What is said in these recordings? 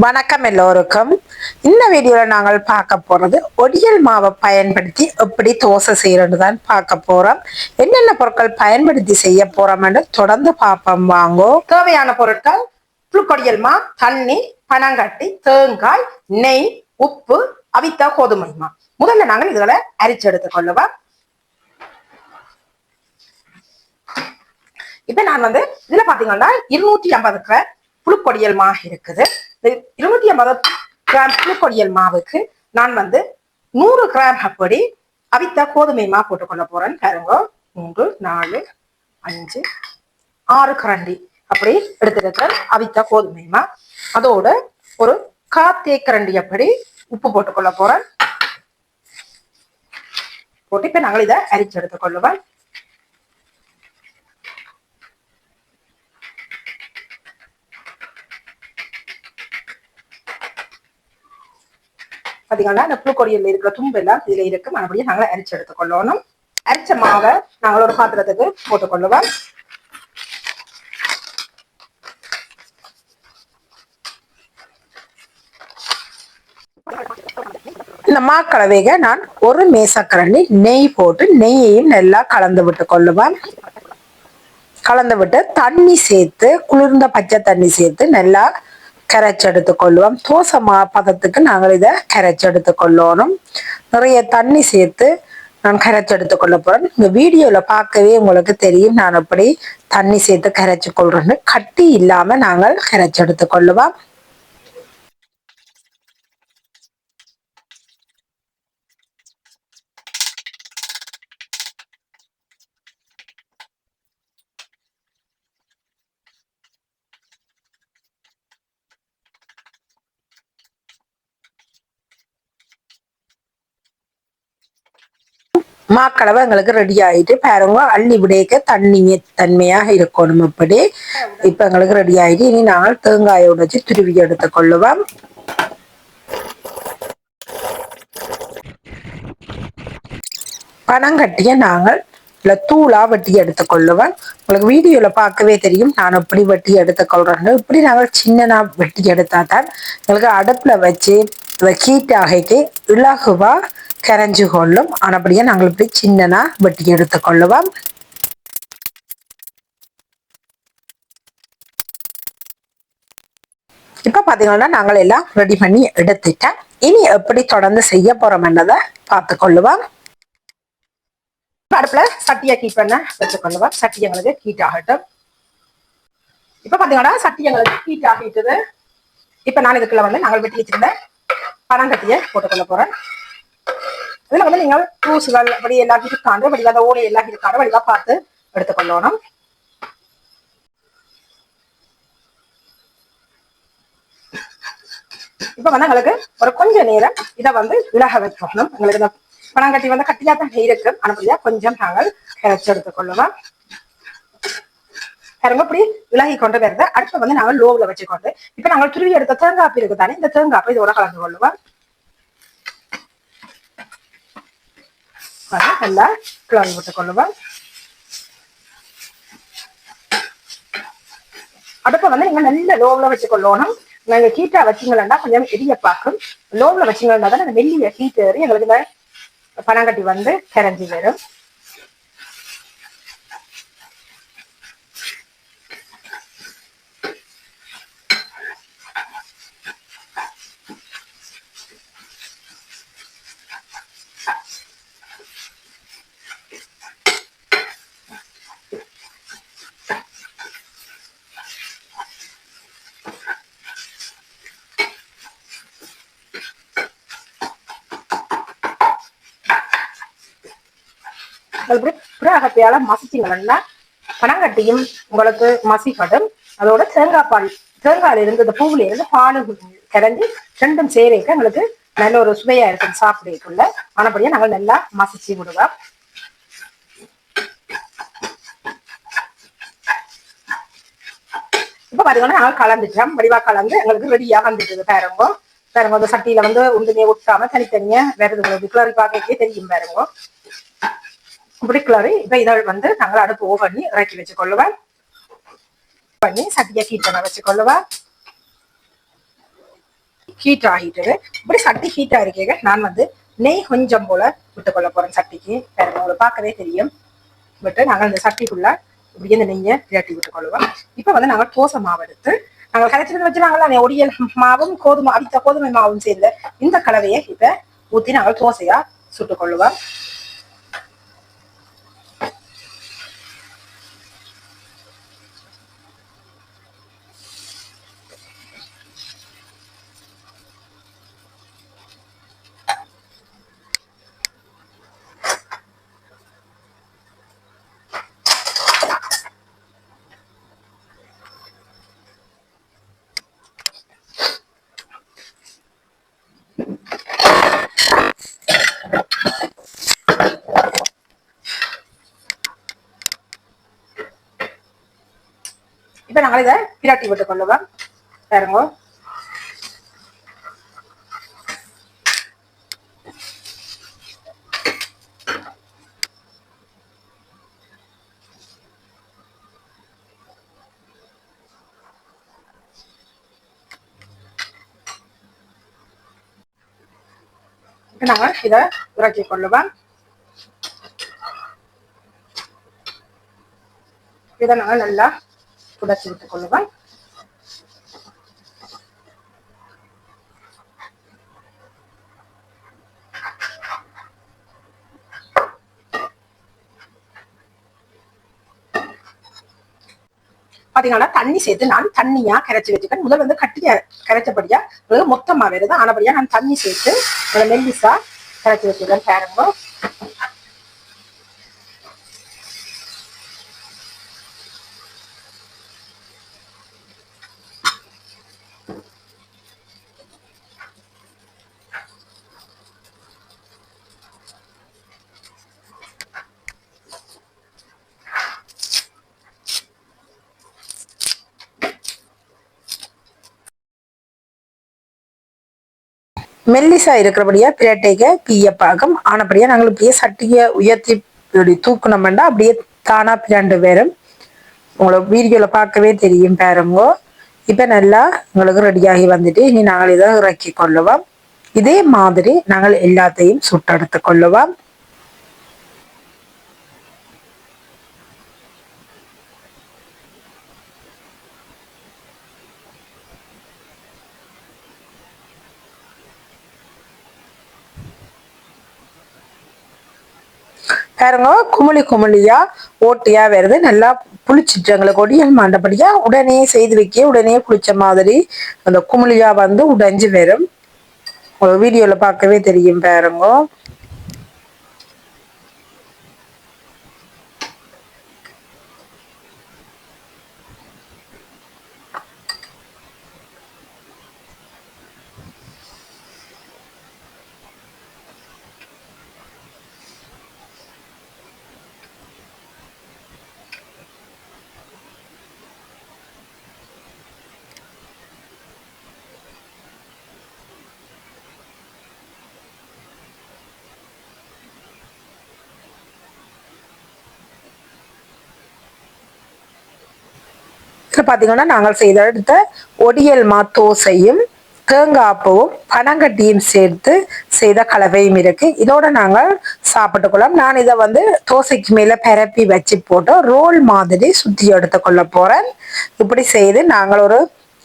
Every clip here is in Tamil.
வணக்கம் எல்லோருக்கும். இந்த வீடியோவில் நாங்கள் பார்க்க போறது ஒடியல் மாவை பயன்படுத்தி எப்படி தோசை செய்யறது தான் பார்க்க போறோம். என்னென்ன பொருட்கள் பயன்படுத்தி செய்ய போறோம்னு தொடர்ந்து பார்ப்போம். வாங்கோ. தேவையான பொருட்கள் புழுக்கொடியல் மா தண்ணி பனங்கட்டி தேங்காய் நெய் உப்பு அவித்த கோதுமை மா. முதல்ல நாங்கள் இதுகளை அரிச்சு எடுத்துக்கொள்ளுவோம் இப்போ நான் வந்து இதுல பாத்தீங்கன்னா இருநூத்தி ஐம்பதுக்கு புழுக்கொடியல் மா இருக்குது. இருநூத்தி ஐம்பது கிராம் புழுக்கொடியல் மாவுக்கு நான் வந்து நூறு கிராம் அப்படி அவித்த கோதுமை மா போட்டுக்கொள்ள போறேன். பாருங்க. மூன்று நாலு அஞ்சு ஆறு கரண்டி அப்படி எடுத்துருக்கிறேன் அவித்த கோதுமை மா அதோட ஒரு காத்தே கரண்டி அப்படி உப்பு போட்டுக்கொள்ள போறேன். போட்டு இப்ப நாங்கள் இதை அரிச்சு எடுத்துக்கொள்ளுவேன் பாத்தீங்கன்னா இந்த புழுக்கொடியில் இருக்கிற தும்பு எல்லாம் இதில் இருக்கு. மறுபடியும் நாங்கள் அரிச்சு எடுத்துக்கொள்ளணும். அரிச்ச மாவை நாங்கள் ஒரு பாத்திரத்துக்கு போட்டுக்கொள்ளுவோம். இந்த மாக்கலவைக நான் ஒரு மேசக்கரண்டி நெய் போட்டு நெய்யையும் நல்லா கலந்து விட்டு கொள்ளுவேன் கலந்து விட்டு தண்ணி சேர்த்து குளிர்ந்த பச்சை தண்ணி சேர்த்து நல்லா கரைச்செடுத்து கொள்ளுவோம் தோசை மா பதத்துக்கு நாங்கள் இதை கரைச்செடுத்து கொள்ளணும் நிறைய தண்ணி சேர்த்து நான் கரைச்செடுத்து கொள்ள போறேன். இந்த வீடியோல பார்க்கவே உங்களுக்கு தெரியும் நான் அப்படி தண்ணி சேர்த்து கரைச்சு கொள்றேன்னு. கட்டி இல்லாம நாங்கள் கரைச்செடுத்து கொள்ளுவோம் மாக்களவை எங்களுக்கு ரெடி ஆயிட்டு பாருங்க அள்ளி விடைக்க தண்ணி தன்மையாக இருக்கணும் அப்படி. இப்ப எங்களுக்கு ரெடி ஆயிட்டு இனி நாங்கள் தேங்காயை உடைச்சு துருவி எடுத்து கொள்ளுவோம். பனங்கட்டிய நாங்கள் இல்ல தூளா வெட்டி எடுத்துக்கொள்ளுவேன் உங்களுக்கு வீடியோல பார்க்கவே தெரியும் நான் எப்படி வெட்டி எடுத்துக்கொள்றேன்னு இப்படி நாங்கள் சின்னனா வெட்டி எடுத்தா தான் எங்களுக்கு அடுப்புல வச்சு ஹீட் ஆகிட்டு இலகுவா கரைஞ்சு கொள்ளும். ஆனபடியே நாங்கள் இப்படி சின்னனாக வெட்டி எடுத்துக்கொள்ளுவோம் இப்போ பாத்தீங்கன்னா நாங்கள் எல்லாம் ரெடி பண்ணி எடுத்துட்டேன் இனி எப்படி தொடர்ந்து செய்ய போறோம் என்னதை பார்த்து கொள்ளுவோம். அடுப்பில் சட்டியை கீட் பண்ண வச்சுக்கொள்ளுவோம் சட்டி எங்களுக்கு ஹீட் ஆகட்டும். இப்போ பாத்தீங்கன்னா சட்டி எங்களுக்கு ஹீட் ஆகிட்டுது. இப்ப நான் இதுக்குள்ள வந்து நாங்கள் வெட்டி வச்சிருந்த பனங்கட்டியை போட்டுக்கொள்ள போறேன். இதுல வந்து நீங்கள் பூசுகள் அப்படி எல்லாம் இருக்காண்டு வடிவாத ஓலை எல்லாம் இருக்காண்டு வடிவா பார்த்து எடுத்துக்கொள்ளணும் இப்ப வந்து எங்களுக்கு ஒரு கொஞ்ச நேரம் இதை வந்து விலக வைக்கணும். எங்களுக்கு இந்த பனங்கட்டி வந்து கட்டியா தான் இருக்கு. அனுப்படியா கொஞ்சம் நாங்கள் எடுத்துக்கொள்ளுவோம் பாருங்க இப்படி விலகி கொண்டு வருது அடுத்து வந்து நாங்கள் லோவில் வச்சுக்கொண்டு இப்ப நாங்கள் துருவி எடுத்த தேங்காய் இருக்கு தானே இந்த தேங்காய் இதோட கலந்து கொள்ளுவோம். நல்லா கிளம்பி விட்டு கொள்ளுவோம். அடுப்ப வந்து நீங்க நல்ல லோவ்ல வச்சுக்கொள்ளணும் நீங்க ஹீட்டா வச்சீங்கன்னா கொஞ்சம் எரிய பார்க்கும். லோவ்ல வச்சீங்கன்னா தானே மெல்லிய ஹீட் ஏறி எங்களுக்கு இந்த பனங்கட்டி வந்து கரைஞ்சி வரும். அதுக்கப்புறம் புறாகத்தையால மசிச்சிங்கன்னா பனங்கட்டியும் உங்களுக்கு மசிப்படும். அதோட தேங்காய் பால் தேங்காயில இருந்து இந்த பூவுல இருந்து பால் கரைஞ்சி ரெண்டும் சேரைக்க எங்களுக்கு நல்ல ஒரு சுவையா இருக்கும் சாப்பிடக்குள்ள ஆனப்படியா நாங்கள் நல்லா மசிச்சு விடுவோம். இப்ப பாத்தீங்கன்னா நாங்கள் கலந்துட்டோம். வடிவா கலந்து எங்களுக்கு ரெடியா வந்துட்டு பாருங்க. பாருங்க அந்த சட்டியில வந்து உண்டுமே ஒட்டாம தனித்தனியா வேற எதுவும் கிளறி தெரியும் பாருங்க. இப்படி கிளறி இப்ப இதழ் வந்து நாங்கள் அடுப்பு ஓ பண்ணி இறக்கி வச்சு கொள்ளுவேன் பண்ணி சட்டியை ஹீட் பண்ண வச்சு கொள்ளுவேன் ஹீட் ஆகிட்டது. இப்படி சட்டி ஹீட் ஆகிருக்கீங்க நான் வந்து நெய் கொஞ்சம் போல விட்டுக்கொள்ள போறேன் சட்டிக்கு. வேற உங்களுக்கு பார்க்கவே தெரியும். விட்டு நாங்கள் இந்த சட்டிக்குள்ள இப்படி இந்த நெய்யை விரட்டி கொள்ளுவோம் இப்போ வந்து நாங்கள் தோசை மாவு எடுத்து நாங்கள் கரைச்சிருந்து வச்சுருந்தாங்களா ஒடியல் மாவும் கோதுமை அடித்த கோதுமை மாவும் சேர்ந்து இந்த கலவையை இப்போ ஊற்றி நாங்கள் தோசையா சுட்டுக்கொள்ளுவோம். இப்போ நாங்கள் இதை பிரட்டி விட்டு கொள்ளுவோம் பாருங்க. நாங்கள் இதை உறக்கி கொள்ளுவோம் இதை நாங்கள் நல்லா புடச்சி விட்டுக் கொள்ளுவேன் பாத்தீங்கன்னா தண்ணி சேர்த்து நான் தண்ணியா கரைச்சி வச்சுக்கேன் முதல் வந்து கட்டியா கரைச்சபடியா மொத்தமா வருது ஆனபடியா நான் தண்ணி சேர்த்து மெல்லிசா கரைச்சி வச்சுக்கேன் பாருங்க. மெல்லிசா இருக்கிறபடியா பிரட்டைக பீய பாகம். ஆனபடியா நாங்கள் இப்படியே சட்டியை உயர்த்தி இப்படி தூக்கணும்னா அப்படியே தானா பிராண்டு வரும். உங்களுக்கு வீடியோல பார்க்கவே தெரியும் பாருங்க. இப்ப நல்லா உங்களுக்கு ரெடியாகி வந்துட்டு இனி நாங்கள் இதை இறக்கி கொள்ளுவோம். இதே மாதிரி நாங்கள் எல்லாத்தையும் சுட்டெடுத்து கொள்ளுவோம். பாருங்க குமிழி குமிழியா ஓட்டியா வருது. நல்லா புளிச்சிட்டு எங்களுக்கு ஒடியல் மாண்டபடியா உடனே செய்து வைக்க உடனே புளிச்ச மாதிரி அந்த குமிழியா வந்து உடைஞ்சு வரும். வீடியோல பார்க்கவே தெரியும் பாருங்க. இதில் பார்த்தீங்கன்னா நாங்கள் செய்தெடுத்த ஒடியல் மா தோசையும் தேங்காப்பவும் பனங்கட்டியும் சேர்த்து செய்த கலவையும் இருக்கு. இதோட நாங்கள் சாப்பிட்டுக்கொள்ளோம் நான் இதை வந்து தோசைக்கு மேலே பரப்பி வச்சு போட்டு ரோல் மாதிரி சுத்தி எடுத்துக்கொள்ள போறேன். இப்படி செய்து நாங்கள் ஒரு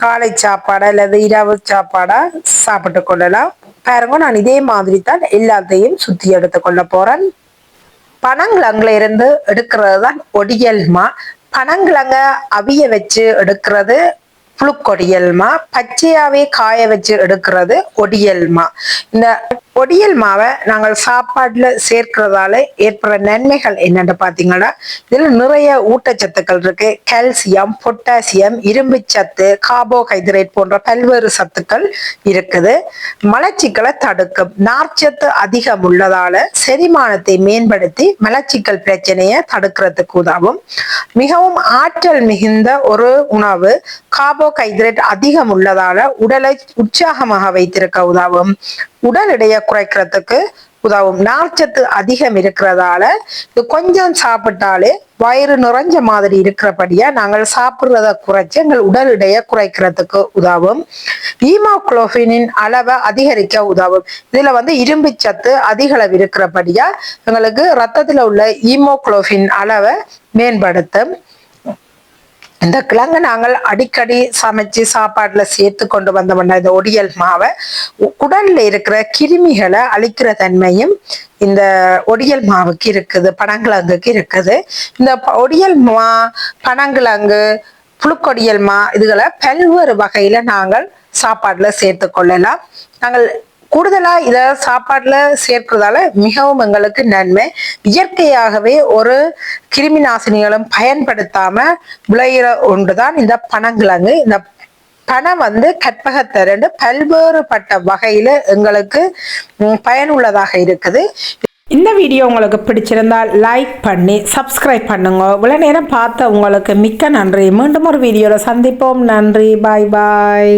காலை சாப்பாடா அல்லது இரவு சாப்பாடா சாப்பிட்டு கொள்ளலாம். பாருங்க நான் இதே மாதிரி தான் எல்லாத்தையும் சுத்தி எடுத்துக்கொள்ள போறேன். பனங்கிழங்குல இருந்து எடுக்கிறது தான் ஒடியல்மா பனங்கிழங்க அவிய வச்சு எடுக்கிறது. புழுக்கொடியல்மா. பச்சையாவே காய வச்சு எடுக்கிறது ஒடியல்மா. இந்த ஒடியல் மாவை நாங்கள் சாப்பாடுல சேர்க்கிறதால ஏற்படுற நன்மைகள் என்னன்னு பாத்தீங்கன்னா இதுல நிறைய ஊட்டச்சத்துக்கள் இருக்கு. கால்சியம் பொட்டாசியம் இரும்பு சத்து கார்போஹைட்ரேட் போன்ற பல்வேறு சத்துக்கள் இருக்குது. மலச்சிக்கலை தடுக்கும். நார்ச்சத்து அதிகம் உள்ளதால செரிமானத்தை மேம்படுத்தி மலச்சிக்கல் பிரச்சனையை தடுக்கிறதுக்கு உதவும். மிகவும் ஆற்றல் மிகுந்த ஒரு உணவு கார்போஹைட்ரேட் அதிகம் உள்ளதால உடலை உற்சாகமாக வைத்திருக்க உதவும் உடல் எடையை குறைக்கிறதுக்கு உதவும் நார்ச்சத்து அதிகம் இருக்கிறதால இது கொஞ்சம் சாப்பிட்டாலே வயிறு நிறைஞ்ச மாதிரி இருக்கிறபடியா நாங்கள் சாப்பிட்றத குறைச்சி எங்கள் உடல் எடையை குறைக்கிறதுக்கு உதவும் ஈமோக்ளோபினின் அளவை அதிகரிக்க உதவும் இதுல வந்து இரும்பு சத்து அதிக அளவு இருக்கிறபடியா எங்களுக்கு ரத்தத்துல உள்ள ஈமோக்ளோபின் அளவை மேம்படுத்தும். இந்த கிழங்கு நாங்கள் அடிக்கடி சமைச்சு சாப்பாடுல சேர்த்து கொண்டு வந்தோம்னா இந்த ஒடியல் மாவை உ- குடல்ல இருக்கிற கிருமிகளை அழிக்கிற தன்மையும் இந்த ஒடியல் மாவுக்கு இருக்குது பனங்கிழங்குக்கு இருக்குது. இந்த ஒடியல் மா பனங்கிழங்கு புழுக்கொடியல் மா இதுகளை பல்வேறு வகையில நாங்கள் சாப்பாடுல சேர்த்து கொள்ளலாம். நாங்கள் கூடுதலா இத சாப்பாடுல சேர்க்கிறதால மிகவும் எங்களுக்கு நன்மை. இயற்கையாகவே ஒரு கிருமி நாசினிகளும் பயன்படுத்தாம விளையிற ஒன்றுதான் இந்த பனங்கிழங்கு. இந்த பணம் வந்து கற்பகத்தை ரெண்டு பல்வேறுபட்ட வகையில எங்களுக்கு பயனுள்ளதாக இருக்குது. இந்த வீடியோ உங்களுக்கு பிடிச்சிருந்தால் லைக் பண்ணி சப்ஸ்கிரைப் பண்ணுங்க. இவ்வளவு நேரம் பார்த்த உங்களுக்கு மிக்க நன்றி. மீண்டும் ஒரு வீடியோவில் சந்திப்போம். நன்றி. பாய் பாய்